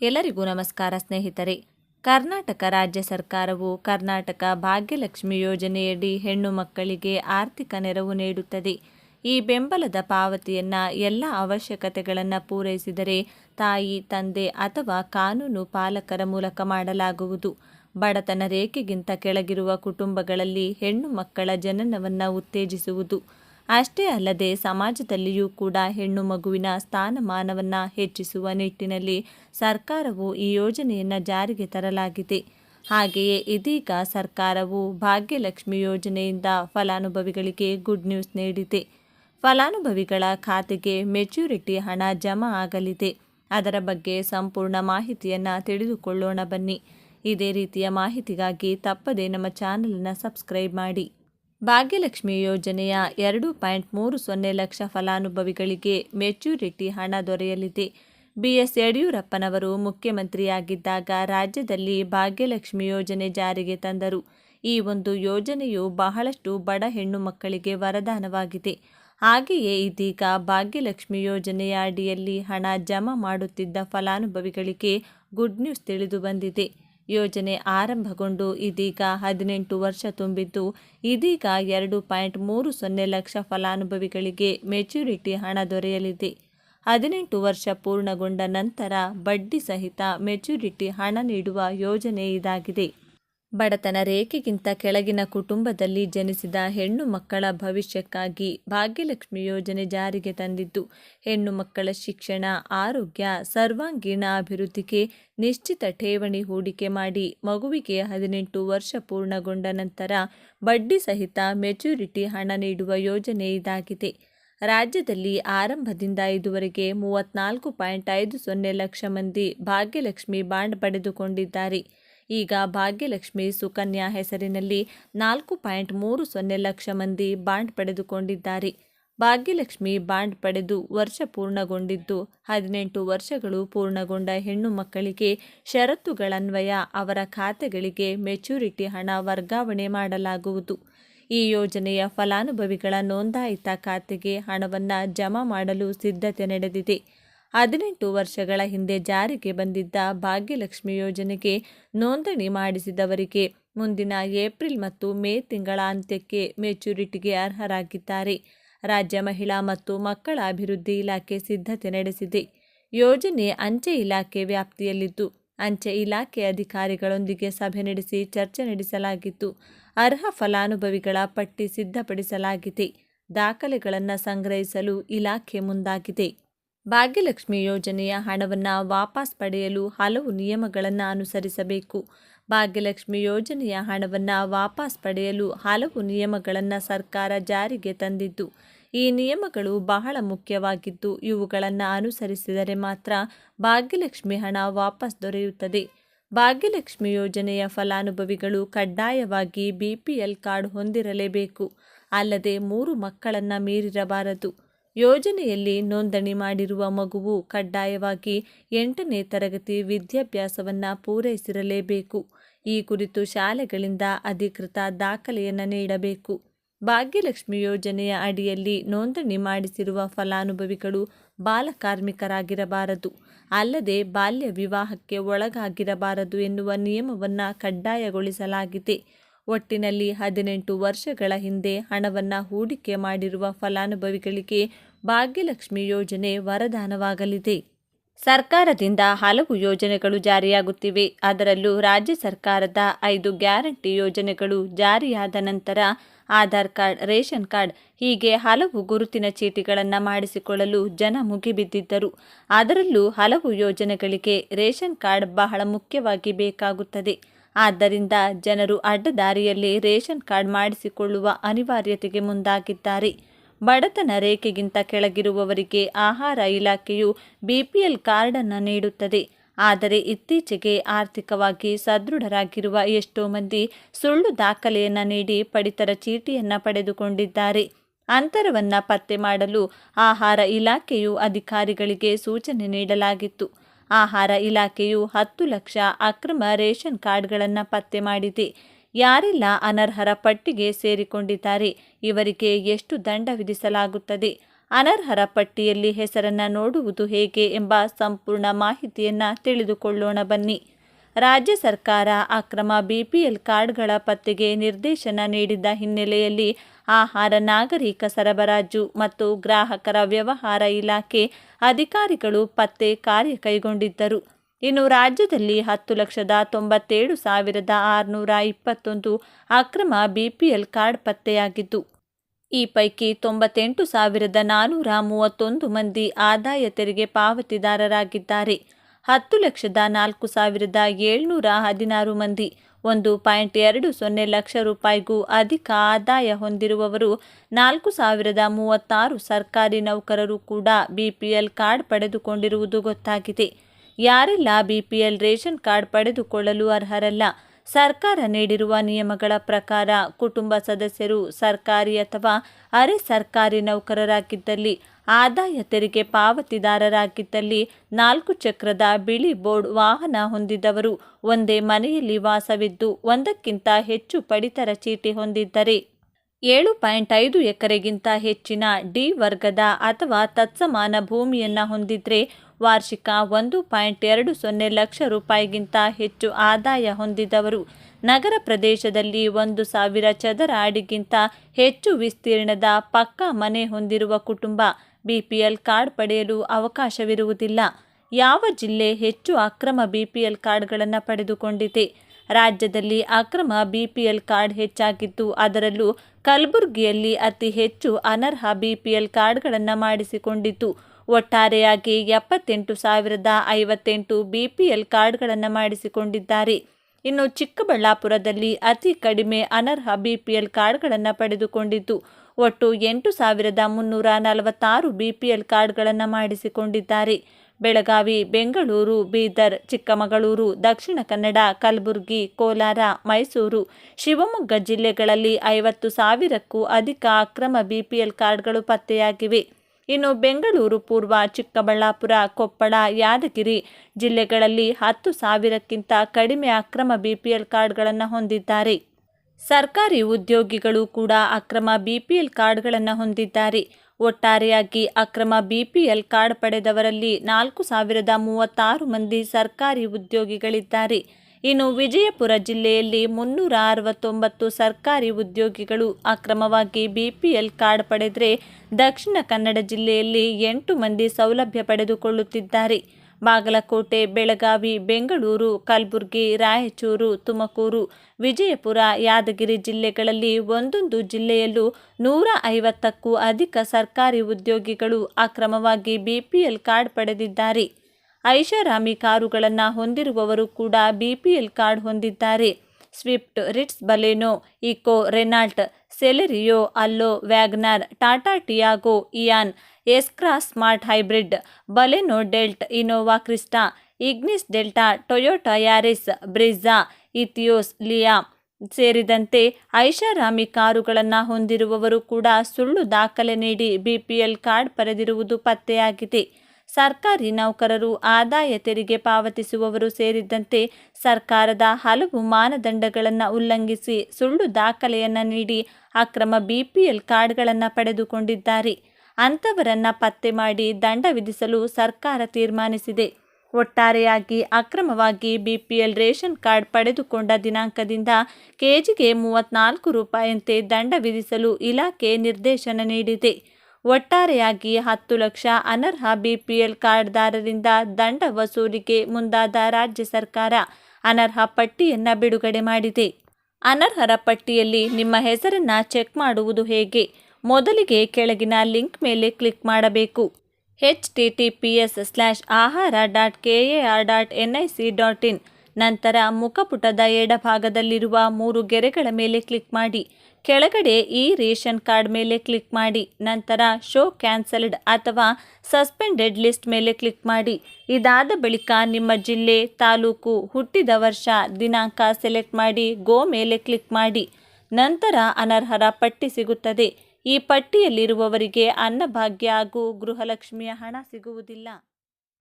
ಎಲ್ಲರಿಗೂ ನಮಸ್ಕಾರ ಸ್ನೇಹಿತರೆ. ಕರ್ನಾಟಕ ರಾಜ್ಯ ಸರ್ಕಾರವು ಕರ್ನಾಟಕ ಭಾಗ್ಯಲಕ್ಷ್ಮಿ ಯೋಜನೆಯಡಿ ಹೆಣ್ಣು ಮಕ್ಕಳಿಗೆ ಆರ್ಥಿಕ ನೆರವು ನೀಡುತ್ತದೆ. ಈ ಬೆಂಬಲದ ಪಾವತಿಯನ್ನು ಎಲ್ಲ ಅವಶ್ಯಕತೆಗಳನ್ನು ಪೂರೈಸಿದರೆ ತಾಯಿ, ತಂದೆ ಅಥವಾ ಕಾನೂನು ಪಾಲಕರ ಮೂಲಕ ಮಾಡಲಾಗುವುದು. ಬಡತನ ರೇಖೆಗಿಂತ ಕೆಳಗಿರುವ ಕುಟುಂಬಗಳಲ್ಲಿ ಹೆಣ್ಣು ಮಕ್ಕಳ ಜನನವನ್ನು ಉತ್ತೇಜಿಸುವುದು. ಅಷ್ಟೇ ಅಲ್ಲದೆ ಸಮಾಜದಲ್ಲಿಯೂ ಕೂಡ ಹೆಣ್ಣು ಮಗುವಿನ ಸ್ಥಾನಮಾನವನ್ನು ಹೆಚ್ಚಿಸುವ ನಿಟ್ಟಿನಲ್ಲಿ ಸರ್ಕಾರವು ಈ ಯೋಜನೆಯನ್ನು ಜಾರಿಗೆ ತರಲಾಗಿದೆ. ಹಾಗೆಯೇ ಇದೀಗ ಸರ್ಕಾರವು ಭಾಗ್ಯಲಕ್ಷ್ಮಿ ಯೋಜನೆಯಿಂದ ಫಲಾನುಭವಿಗಳಿಗೆ ಗುಡ್ ನ್ಯೂಸ್ ನೀಡಿದೆ. ಫಲಾನುಭವಿಗಳ ಖಾತೆಗೆ ಮೆಚ್ಯೂರಿಟಿ ಹಣ ಜಮಾ ಆಗಲಿದೆ. ಅದರ ಬಗ್ಗೆ ಸಂಪೂರ್ಣ ಮಾಹಿತಿಯನ್ನು ತಿಳಿದುಕೊಳ್ಳೋಣ ಬನ್ನಿ. ಇದೇ ರೀತಿಯ ಮಾಹಿತಿಗಾಗಿ ತಪ್ಪದೇ ನಮ್ಮ ಚಾನಲನ್ನು ಸಬ್ಸ್ಕ್ರೈಬ್ ಮಾಡಿ. ಭಾಗ್ಯಲಕ್ಷ್ಮಿ ಯೋಜನೆಯ ಎರಡು ಪಾಯಿಂಟ್ ಮೂರು ಸೊನ್ನೆ ಲಕ್ಷ ಫಲಾನುಭವಿಗಳಿಗೆ ಮೆಚ್ಯೂರಿಟಿ ಹಣ ದೊರೆಯಲಿದೆ. ಬಿಎಸ್ ಯಡಿಯೂರಪ್ಪನವರು ಮುಖ್ಯಮಂತ್ರಿಯಾಗಿದ್ದಾಗ ರಾಜ್ಯದಲ್ಲಿ ಭಾಗ್ಯಲಕ್ಷ್ಮಿ ಯೋಜನೆ ಜಾರಿಗೆ ತಂದರು. ಈ ಒಂದು ಯೋಜನೆಯು ಬಹಳಷ್ಟು ಬಡ ಹೆಣ್ಣು ಮಕ್ಕಳಿಗೆ ವರದಾನವಾಗಿದೆ. ಹಾಗೆಯೇ ಇದೀಗ ಭಾಗ್ಯಲಕ್ಷ್ಮಿ ಯೋಜನೆಯ ಅಡಿಯಲ್ಲಿ ಹಣ ಜಮಾ ಮಾಡುತ್ತಿದ್ದ ಫಲಾನುಭವಿಗಳಿಗೆ ಗುಡ್ ನ್ಯೂಸ್ ತಿಳಿದು ಬಂದಿದೆ. ಯೋಜನೆ ಆರಂಭಗೊಂಡು ಇದೀಗ ಹದಿನೆಂಟು ವರ್ಷ ತುಂಬಿದ್ದು, ಇದೀಗ ಎರಡು ಪಾಯಿಂಟ್ ಮೂರು ಸೊನ್ನೆ ಲಕ್ಷ ಫಲಾನುಭವಿಗಳಿಗೆ ಮೆಚ್ಯೂರಿಟಿ ಹಣ ದೊರೆಯಲಿದೆ. ಹದಿನೆಂಟು ವರ್ಷ ಪೂರ್ಣಗೊಂಡ ನಂತರ ಬಡ್ಡಿ ಸಹಿತ ಮೆಚ್ಯೂರಿಟಿ ಹಣ ನೀಡುವ ಯೋಜನೆ ಇದಾಗಿದೆ. ಬಡತನ ರೇಖೆಗಿಂತ ಕೆಳಗಿನ ಕುಟುಂಬದಲ್ಲಿ ಜನಿಸಿದ ಹೆಣ್ಣು ಮಕ್ಕಳ ಭವಿಷ್ಯಕ್ಕಾಗಿ ಭಾಗ್ಯಲಕ್ಷ್ಮಿ ಯೋಜನೆ ಜಾರಿಗೆ ತಂದಿದ್ದು, ಹೆಣ್ಣು ಮಕ್ಕಳ ಶಿಕ್ಷಣ, ಆರೋಗ್ಯ, ಸರ್ವಾಂಗೀಣ ಅಭಿವೃದ್ಧಿಗೆ ನಿಶ್ಚಿತ ಠೇವಣಿ ಹೂಡಿಕೆ ಮಾಡಿ ಮಗುವಿಗೆ ಹದಿನೆಂಟು ವರ್ಷ ಪೂರ್ಣಗೊಂಡ ನಂತರ ಬಡ್ಡಿ ಸಹಿತ ಮೆಚುರಿಟಿ ಹಣ ನೀಡುವ ಯೋಜನೆ ಇದಾಗಿದೆ. ರಾಜ್ಯದಲ್ಲಿ ಆರಂಭದಿಂದ ಇದುವರೆಗೆ ಮೂವತ್ನಾಲ್ಕು ಪಾಯಿಂಟ್ ಐದು ಸೊನ್ನೆ ಲಕ್ಷ ಮಂದಿ ಭಾಗ್ಯಲಕ್ಷ್ಮಿ ಬಾಂಡ್ ಪಡೆದುಕೊಂಡಿದ್ದಾರೆ. ಈಗ ಭಾಗ್ಯಲಕ್ಷ್ಮಿ ಸುಕನ್ಯಾ ಹೆಸರಿನಲ್ಲಿ ನಾಲ್ಕು ಪಾಯಿಂಟ್ ಮೂರು ಸೊನ್ನೆ ಲಕ್ಷ ಮಂದಿ ಬಾಂಡ್ ಪಡೆದುಕೊಂಡಿದ್ದಾರೆ. ಭಾಗ್ಯಲಕ್ಷ್ಮಿ ಬಾಂಡ್ ಪಡೆದು ವರ್ಷ ಪೂರ್ಣಗೊಂಡಿದ್ದು, ಹದಿನೆಂಟು ವರ್ಷಗಳು ಪೂರ್ಣಗೊಂಡ ಹೆಣ್ಣು ಮಕ್ಕಳಿಗೆ ಷರತ್ತುಗಳನ್ವಯ ಅವರ ಖಾತೆಗಳಿಗೆ ಮೆಚ್ಯೂರಿಟಿ ಹಣ ವರ್ಗಾವಣೆ ಮಾಡಲಾಗುವುದು. ಈ ಯೋಜನೆಯ ಫಲಾನುಭವಿಗಳ ನೋಂದಾಯಿತ ಖಾತೆಗೆ ಹಣವನ್ನು ಜಮಾ ಮಾಡಲು ಸಿದ್ಧತೆ ನಡೆದಿದೆ. ಹದಿನೆಂಟು ವರ್ಷಗಳ ಹಿಂದೆ ಜಾರಿಗೆ ಬಂದಿದ್ದ ಭಾಗ್ಯಲಕ್ಷ್ಮಿ ಯೋಜನೆಗೆ ನೋಂದಣಿ ಮಾಡಿಸಿದವರಿಗೆ ಮುಂದಿನ ಏಪ್ರಿಲ್ ಮತ್ತು ಮೇ ತಿಂಗಳ ಅಂತ್ಯಕ್ಕೆ ಮೆಚ್ಯೂರಿಟಿಗೆ ಅರ್ಹರಾಗಿದ್ದಾರೆ. ರಾಜ್ಯ ಮಹಿಳಾ ಮತ್ತು ಮಕ್ಕಳ ಅಭಿವೃದ್ಧಿ ಇಲಾಖೆ ಸಿದ್ಧತೆ ನಡೆಸಿದೆ. ಯೋಜನೆ ಅಂಚೆ ಇಲಾಖೆ ವ್ಯಾಪ್ತಿಯಲ್ಲಿದ್ದು, ಅಂಚೆ ಇಲಾಖೆ ಅಧಿಕಾರಿಗಳೊಂದಿಗೆ ಸಭೆ ನಡೆಸಿ ಚರ್ಚೆ ನಡೆಸಲಾಗಿತ್ತು. ಅರ್ಹ ಫಲಾನುಭವಿಗಳ ಪಟ್ಟಿ ಸಿದ್ಧಪಡಿಸಲಾಗಿದೆ. ದಾಖಲೆಗಳನ್ನು ಸಂಗ್ರಹಿಸಲು ಇಲಾಖೆ ಮುಂದಾಗಿದೆ. ಭಾಗ್ಯಲಕ್ಷ್ಮಿ ಯೋಜನೆಯ ಹಣವನ್ನು ವಾಪಸ್ ಪಡೆಯಲು ಹಲವು ನಿಯಮಗಳನ್ನು ಅನುಸರಿಸಬೇಕು. ಭಾಗ್ಯಲಕ್ಷ್ಮಿ ಯೋಜನೆಯ ಹಣವನ್ನು ವಾಪಸ್ ಪಡೆಯಲು ಹಲವು ನಿಯಮಗಳನ್ನು ಸರ್ಕಾರ ಜಾರಿಗೆ ತಂದಿದ್ದು, ಈ ನಿಯಮಗಳು ಬಹಳ ಮುಖ್ಯವಾಗಿದ್ದು, ಇವುಗಳನ್ನು ಅನುಸರಿಸಿದರೆ ಮಾತ್ರ ಭಾಗ್ಯಲಕ್ಷ್ಮಿ ಹಣ ವಾಪಸ್ ದೊರೆಯುತ್ತದೆ. ಭಾಗ್ಯಲಕ್ಷ್ಮಿ ಯೋಜನೆಯ ಫಲಾನುಭವಿಗಳು ಕಡ್ಡಾಯವಾಗಿ ಬಿ ಪಿ ಎಲ್ ಕಾರ್ಡ್ ಹೊಂದಿರಲೇಬೇಕು. ಅಲ್ಲದೆ ಮೂರು ಮಕ್ಕಳನ್ನು ಮೀರಿರಬಾರದು. ಯೋಜನೆಯಲ್ಲಿ ನೋಂದಣಿ ಮಾಡಿರುವ ಮಗುವು ಕಡ್ಡಾಯವಾಗಿ ಎಂಟನೇ ತರಗತಿ ವಿದ್ಯಾಭ್ಯಾಸವನ್ನು ಪೂರೈಸಿರಲೇಬೇಕು. ಈ ಕುರಿತು ಶಾಲೆಗಳಿಂದ ಅಧಿಕೃತ ದಾಖಲೆಯನ್ನು ನೀಡಬೇಕು. ಭಾಗ್ಯಲಕ್ಷ್ಮಿ ಯೋಜನೆಯ ಅಡಿಯಲ್ಲಿ ನೋಂದಣಿ ಮಾಡಿಸಿರುವ ಫಲಾನುಭವಿಗಳು ಬಾಲಕಾರ್ಮಿಕರಾಗಿರಬಾರದು. ಅಲ್ಲದೆ ಬಾಲ್ಯ ವಿವಾಹಕ್ಕೆ ಒಳಗಾಗಿರಬಾರದು ಎನ್ನುವ ನಿಯಮವನ್ನು ಕಡ್ಡಾಯಗೊಳಿಸಲಾಗಿದೆ. ಒಟ್ಟಿನಲ್ಲಿ ಹದಿನೆಂಟು ವರ್ಷಗಳ ಹಿಂದೆ ಹಣವನ್ನು ಹೂಡಿಕೆ ಮಾಡಿರುವ ಫಲಾನುಭವಿಗಳಿಗೆ ಭಾಗ್ಯಲಕ್ಷ್ಮಿ ಯೋಜನೆ ವರದಾನವಾಗಲಿದೆ. ಸರ್ಕಾರದಿಂದ ಹಲವು ಯೋಜನೆಗಳು ಜಾರಿಯಾಗುತ್ತಿವೆ. ಅದರಲ್ಲೂ ರಾಜ್ಯ ಸರ್ಕಾರದ ಐದು ಗ್ಯಾರಂಟಿ ಯೋಜನೆಗಳು ಜಾರಿಯಾದ ನಂತರ ಆಧಾರ್ ಕಾರ್ಡ್, ರೇಷನ್ ಕಾರ್ಡ್ ಹೀಗೆ ಹಲವು ಗುರುತಿನ ಚೀಟಿಗಳನ್ನು ಮಾಡಿಸಿಕೊಳ್ಳಲು ಜನ ಮುಗಿಬಿದ್ದಿದ್ದರು. ಅದರಲ್ಲೂ ಹಲವು ಯೋಜನೆಗಳಿಗೆ ರೇಷನ್ ಕಾರ್ಡ್ ಬಹಳ ಮುಖ್ಯವಾಗಿ ಬೇಕಾಗುತ್ತದೆ. ಆದ್ದರಿಂದ ಜನರು ಅಡ್ಡದಾರಿಯಲ್ಲಿ ರೇಷನ್ ಕಾರ್ಡ್ ಮಾಡಿಸಿಕೊಳ್ಳುವ ಅನಿವಾರ್ಯತೆಗೆ ಮುಂದಾಗಿದ್ದಾರೆ. ಬಡತನ ರೇಖೆಗಿಂತ ಕೆಳಗಿರುವವರಿಗೆ ಆಹಾರ ಇಲಾಖೆಯು ಬಿಪಿಎಲ್ ಕಾರ್ಡನ್ನು ನೀಡುತ್ತದೆ. ಆದರೆ ಇತ್ತೀಚೆಗೆ ಆರ್ಥಿಕವಾಗಿ ಸದೃಢರಾಗಿರುವ ಎಷ್ಟೋ ಮಂದಿ ಸುಳ್ಳು ದಾಖಲೆಯನ್ನು ನೀಡಿ ಪಡಿತರ ಚೀಟಿಯನ್ನು ಪಡೆದುಕೊಂಡಿದ್ದಾರೆ. ಅಂತರವನ್ನು ಪತ್ತೆ ಮಾಡಲು ಆಹಾರ ಇಲಾಖೆಯು ಅಧಿಕಾರಿಗಳಿಗೆ ಸೂಚನೆ ನೀಡಲಾಗಿತ್ತು. ಆಹಾರ ಇಲಾಖೆಯು ಹತ್ತು ಲಕ್ಷ ಅಕ್ರಮ ರೇಷನ್ ಕಾರ್ಡ್ಗಳನ್ನು ಪತ್ತೆ ಮಾಡಿದೆ. ಯಾರೆಲ್ಲ ಅನರ್ಹರ ಪಟ್ಟಿಗೆ ಸೇರಿಕೊಂಡಿದ್ದಾರೆ, ಇವರಿಗೆ ಎಷ್ಟು ದಂಡ ವಿಧಿಸಲಾಗುತ್ತದೆ? ಅನರ್ಹರ ಪಟ್ಟಿಯಲ್ಲಿ ಹೆಸರನ್ನು ನೋಡುವುದು ಹೇಗೆ ಎಂಬ ಸಂಪೂರ್ಣ ಮಾಹಿತಿಯನ್ನು ತಿಳಿದುಕೊಳ್ಳೋಣ ಬನ್ನಿ. ರಾಜ್ಯ ಸರ್ಕಾರ ಅಕ್ರಮ ಬಿಪಿಎಲ್ ಕಾರ್ಡ್ಗಳ ಪತ್ತೆಗೆ ನಿರ್ದೇಶನ ನೀಡಿದ್ದ ಹಿನ್ನೆಲೆಯಲ್ಲಿ ಆಹಾರ, ನಾಗರಿಕ ಸರಬರಾಜು ಮತ್ತು ಗ್ರಾಹಕರ ವ್ಯವಹಾರ ಇಲಾಖೆ ಅಧಿಕಾರಿಗಳು ಪತ್ತೆ ಕಾರ್ಯ ಕೈಗೊಂಡಿದ್ದರು ಇನ್ನು ರಾಜ್ಯದಲ್ಲಿ ಹತ್ತು ಲಕ್ಷದ ತೊಂಬತ್ತೇಳು ಸಾವಿರದ ಆರುನೂರ ಇಪ್ಪತ್ತೊಂದು ಅಕ್ರಮ ಬಿಪಿಎಲ್ ಕಾರ್ಡ್ ಪತ್ತೆಯಾಗಿದ್ದು, ಈ ಪೈಕಿ ತೊಂಬತ್ತೆಂಟು ಸಾವಿರದ ನಾನ್ನೂರ ಮೂವತ್ತೊಂದು ಮಂದಿ ಆದಾಯ ತೆರಿಗೆ ಪಾವತಿದಾರರಾಗಿದ್ದಾರೆ. ಹತ್ತು ಲಕ್ಷದ ನಾಲ್ಕು ಸಾವಿರದ ಏಳ್ನೂರ ಹದಿನಾರು ಮಂದಿ, ಒಂದು ಪಾಯಿಂಟ್ ಎರಡು ಸೊನ್ನೆ ಲಕ್ಷ ರೂಪಾಯಿಗೂ ಅಧಿಕ ಆದಾಯ ಹೊಂದಿರುವವರು ನಾಲ್ಕು ಸಾವಿರದ ಮೂವತ್ತಾರು ಸರ್ಕಾರಿ ನೌಕರರು ಕೂಡ ಬಿಪಿಎಲ್ ಕಾರ್ಡ್ ಪಡೆದುಕೊಂಡಿರುವುದು ಗೊತ್ತಾಗಿದೆ. ಯಾರೆಲ್ಲ ಬಿಪಿಎಲ್ ರೇಷನ್ ಕಾರ್ಡ್ ಪಡೆದುಕೊಳ್ಳಲು ಅರ್ಹರಲ್ಲ? ಸರ್ಕಾರ ನೀಡಿರುವ ನಿಯಮಗಳ ಪ್ರಕಾರ ಕುಟುಂಬ ಸದಸ್ಯರು ಸರ್ಕಾರಿ ಅಥವಾ ಅರೆ ಸರ್ಕಾರಿ ನೌಕರರಾಗಿದ್ದಲ್ಲಿ, ಆದಾಯ ತೆರಿಗೆ ಪಾವತಿದಾರರಾಗಿದ್ದಲ್ಲಿ ನಾಲ್ಕು ಚಕ್ರದ ಬಿಳಿ ಬೋರ್ಡ್ ವಾಹನ ಹೊಂದಿದವರು, ಒಂದೇ ಮನೆಯಲ್ಲಿ ವಾಸವಿದ್ದು ಒಂದಕ್ಕಿಂತ ಹೆಚ್ಚು ಪಡಿತರ ಚೀಟಿ ಹೊಂದಿದ್ದರೆ. ಏಳು ಪಾಯಿಂಟ್ ಐದು ಎಕರೆಗಿಂತ ಹೆಚ್ಚಿನ ಡಿ ವರ್ಗದ ಅಥವಾ ತತ್ಸಮಾನ ಭೂಮಿಯನ್ನು ಹೊಂದಿದ್ರೆ ವಾರ್ಷಿಕ ಒಂದು ಪಾಯಿಂಟ್ ಎರಡು ಸೊನ್ನೆ ಲಕ್ಷ ರೂಪಾಯಿಗಿಂತ ಹೆಚ್ಚು ಆದಾಯ ಹೊಂದಿದವರು. ನಗರ ಪ್ರದೇಶದಲ್ಲಿ ಒಂದು ಸಾವಿರ ಚದರ ಅಡಿಗಿಂತ ಹೆಚ್ಚು ವಿಸ್ತೀರ್ಣದ ಪಕ್ಕಾ ಮನೆ ಹೊಂದಿರುವ ಕುಟುಂಬ ಬಿಪಿಎಲ್ ಕಾರ್ಡ್ ಪಡೆಯಲು ಅವಕಾಶವಿರುವುದಿಲ್ಲ. ಯಾವ ಜಿಲ್ಲೆ ಹೆಚ್ಚು ಅಕ್ರಮ ಬಿಪಿಎಲ್ ಕಾರ್ಡ್ಗಳನ್ನು ಪಡೆದುಕೊಂಡಿದೆ? ರಾಜ್ಯದಲ್ಲಿ ಅಕ್ರಮ ಬಿಪಿಎಲ್ ಕಾರ್ಡ್ ಹೆಚ್ಚಾಗಿದ್ದು ಅದರಲ್ಲೂ ಕಲಬುರಗಿಯಲ್ಲಿ ಅತಿ ಹೆಚ್ಚು ಅನರ್ಹ ಬಿಪಿಎಲ್ ಕಾರ್ಡ್ಗಳನ್ನು ಮಾಡಿಸಿಕೊಂಡಿತು ಒಟ್ಟಾರೆಯಾಗಿ ಎಪ್ಪತ್ತೆಂಟು ಸಾವಿರದ ಐವತ್ತೆಂಟು ಬಿಪಿಎಲ್ ಕಾರ್ಡ್ಗಳನ್ನು ಮಾಡಿಸಿಕೊಂಡಿದ್ದಾರೆ. ಇನ್ನು ಚಿಕ್ಕಬಳ್ಳಾಪುರದಲ್ಲಿ ಅತಿ ಕಡಿಮೆ ಅನರ್ಹ ಬಿಪಿಎಲ್ ಕಾರ್ಡ್ಗಳನ್ನು ಪಡೆದುಕೊಂಡಿದ್ದು ಒಟ್ಟು ಎಂಟು ಸಾವಿರದ ಮುನ್ನೂರ ನಲವತ್ತಾರು ಬಿಪಿಎಲ್ ಕಾರ್ಡ್ಗಳನ್ನು ಮಾಡಿಸಿಕೊಂಡಿದ್ದಾರೆ. ಬೆಳಗಾವಿ, ಬೆಂಗಳೂರು, ಬೀದರ್, ಚಿಕ್ಕಮಗಳೂರು, ದಕ್ಷಿಣ ಕನ್ನಡ, ಕಲಬುರಗಿ, ಕೋಲಾರ, ಮೈಸೂರು, ಶಿವಮೊಗ್ಗ ಜಿಲ್ಲೆಗಳಲ್ಲಿ ಐವತ್ತು ಸಾವಿರಕ್ಕೂ ಅಧಿಕ ಅಕ್ರಮ ಬಿಪಿಎಲ್ ಕಾರ್ಡ್ಗಳು ಪತ್ತೆಯಾಗಿವೆ. ಇನ್ನು ಬೆಂಗಳೂರು, ಪೂರ್ವ ಚಿಕ್ಕಬಳ್ಳಾಪುರ, ಕೊಪ್ಪಳ, ಯಾದಗಿರಿ ಜಿಲ್ಲೆಗಳಲ್ಲಿ ಹತ್ತು ಸಾವಿರಕ್ಕಿಂತ ಕಡಿಮೆ ಅಕ್ರಮ ಬಿಪಿಎಲ್ ಕಾರ್ಡ್ಗಳನ್ನು ಹೊಂದಿದ್ದಾರೆ. ಸರ್ಕಾರಿ ಉದ್ಯೋಗಿಗಳು ಕೂಡ ಅಕ್ರಮ ಬಿಪಿಎಲ್ ಕಾರ್ಡ್ಗಳನ್ನು ಹೊಂದಿದ್ದಾರೆ. ಒಟ್ಟಾರೆಯಾಗಿ ಅಕ್ರಮ ಬಿಪಿಎಲ್ ಕಾರ್ಡ್ ಪಡೆದವರಲ್ಲಿ ನಾಲ್ಕು ಸಾವಿರದ ಮೂವತ್ತಾರು ಮಂದಿ ಸರ್ಕಾರಿ ಉದ್ಯೋಗಿಗಳಿದ್ದಾರೆ. ಇನ್ನು ವಿಜಯಪುರ ಜಿಲ್ಲೆಯಲ್ಲಿ ಮುನ್ನೂರ ಅರವತ್ತೊಂಬತ್ತು ಸರ್ಕಾರಿ ಉದ್ಯೋಗಿಗಳು ಅಕ್ರಮವಾಗಿ ಬಿಪಿಎಲ್ ಕಾರ್ಡ್ ಪಡೆದರೆ ದಕ್ಷಿಣ ಕನ್ನಡ ಜಿಲ್ಲೆಯಲ್ಲಿ ಎಂಟು ಮಂದಿ ಸೌಲಭ್ಯ ಪಡೆದುಕೊಳ್ಳುತ್ತಿದ್ದಾರೆ. ಬಾಗಲಕೋಟೆ ಬೆಳಗಾವಿ, ಬೆಂಗಳೂರು, ಕಲಬುರಗಿ, ರಾಯಚೂರು, ತುಮಕೂರು, ವಿಜಯಪುರ, ಯಾದಗಿರಿ ಜಿಲ್ಲೆಗಳಲ್ಲಿ ಒಂದೊಂದು ಜಿಲ್ಲೆಯಲ್ಲೂ ನೂರ ಐವತ್ತಕ್ಕೂ ಅಧಿಕ ಸರ್ಕಾರಿ ಉದ್ಯೋಗಿಗಳು ಅಕ್ರಮವಾಗಿ ಬಿಪಿಎಲ್ ಕಾರ್ಡ್ ಪಡೆದಿದ್ದಾರೆ. ಐಷಾರಾಮಿ ಕಾರುಗಳನ್ನು ಹೊಂದಿರುವವರು ಕೂಡ ಬಿಪಿಎಲ್ ಕಾರ್ಡ್ ಹೊಂದಿದ್ದಾರೆ. Swift, Ritz, Baleno, Eco, Renault, Celerio, ಅಲ್ಲೋ, WagonR, Tata, Tiago, Eon S Cross smart hybrid Baleno Delta Innova Crysta Ignis Delta Toyota Yaris Brezza Etios Liva ಸೇರಿದಂತೆ ಐಷಾರಾಮಿ ಕಾರುಗಳನ್ನು ಹೊಂದಿರುವವರು ಕೂಡ ಸುಳ್ಳು ದಾಖಲೆ ನೀಡಿ ಬಿಪಿಎಲ್ ಕಾರ್ಡ್ ಪಡೆದಿರುವುದು ಪತ್ತೆಯಾಗಿದೆ. ಸರ್ಕಾರಿ ನೌಕರರು ಆದಾಯ ತೆರಿಗೆ ಪಾವತಿಸುವವರು ಸೇರಿದಂತೆ ಸರ್ಕಾರದ ಹಲವು ಮಾನದಂಡಗಳನ್ನು ಉಲ್ಲಂಘಿಸಿ ಸುಳ್ಳು ದಾಖಲೆಯನ್ನು ನೀಡಿ ಅಕ್ರಮ ಬಿಪಿಎಲ್ ಕಾರ್ಡ್ಗಳನ್ನು ಪಡೆದುಕೊಂಡಿದ್ದಾರೆ. ಅಂಥವರನ್ನು ಪತ್ತೆ ಮಾಡಿ ದಂಡ ವಿಧಿಸಲು ಸರ್ಕಾರ ತೀರ್ಮಾನಿಸಿದೆ. ಒಟ್ಟಾರೆಯಾಗಿ ಅಕ್ರಮವಾಗಿ ಬಿಪಿಎಲ್ ರೇಷನ್ ಕಾರ್ಡ್ ಪಡೆದುಕೊಂಡ ದಿನಾಂಕದಿಂದ ಕೆಜಿಗೆ ಮೂವತ್ನಾಲ್ಕು ರೂಪಾಯಿಯಂತೆ ದಂಡ ವಿಧಿಸಲು ಇಲಾಖೆ ನಿರ್ದೇಶನ ನೀಡಿದೆ. ಒಟ್ಟಾರೆಯಾಗಿ ಹತ್ತು ಲಕ್ಷ ಅನರ್ಹ ಬಿಪಿಎಲ್ ಕಾರ್ಡ್ದಾರರಿಂದ ದಂಡ ವಸೂಲಿಗೆ ಮುಂದಾದ ರಾಜ್ಯ ಸರ್ಕಾರ ಅನರ್ಹ ಪಟ್ಟಿಯನ್ನು ಬಿಡುಗಡೆ ಮಾಡಿದೆ. ಅನರ್ಹರ ಪಟ್ಟಿಯಲ್ಲಿ ನಿಮ್ಮ ಹೆಸರನ್ನು ಚೆಕ್ ಮಾಡುವುದು ಹೇಗೆ? ಮೊದಲಿಗೆ ಕೆಳಗಿನ ಲಿಂಕ್ ಮೇಲೆ ಕ್ಲಿಕ್ ಮಾಡಬೇಕು. H T T P S slash ಆಹಾರ dot K A R dot N I C dot in. ನಂತರ ಮುಖಪುಟದ ಎಡಭಾಗದಲ್ಲಿರುವ ಮೂರು ಗೆರೆಗಳ ಮೇಲೆ ಕ್ಲಿಕ್ ಮಾಡಿ. ಕೆಳಗಡೆ ಈ ರೇಷನ್ ಕಾರ್ಡ್ ಮೇಲೆ ಕ್ಲಿಕ್ ಮಾಡಿ. ನಂತರ ಶೋ ಕ್ಯಾನ್ಸಲ್ಡ್ ಅಥವಾ ಸಸ್ಪೆಂಡೆಡ್ ಲಿಸ್ಟ್ ಮೇಲೆ ಕ್ಲಿಕ್ ಮಾಡಿ. ಇದಾದ ಬಳಿಕ ನಿಮ್ಮ ಜಿಲ್ಲೆ, ತಾಲೂಕು, ಹುಟ್ಟಿದ ವರ್ಷ, ದಿನಾಂಕ ಸೆಲೆಕ್ಟ್ ಮಾಡಿ, ಗೋ ಮೇಲೆ ಕ್ಲಿಕ್ ಮಾಡಿ. ನಂತರ ಅನರ್ಹರ ಪಟ್ಟಿ ಸಿಗುತ್ತದೆ. ಈ ಪಟ್ಟಿಯಲ್ಲಿರುವವರಿಗೆ ಅನ್ನಭಾಗ್ಯ ಹಾಗೂ ಗೃಹಲಕ್ಷ್ಮಿಯ ಹಣ ಸಿಗುವುದಿಲ್ಲ.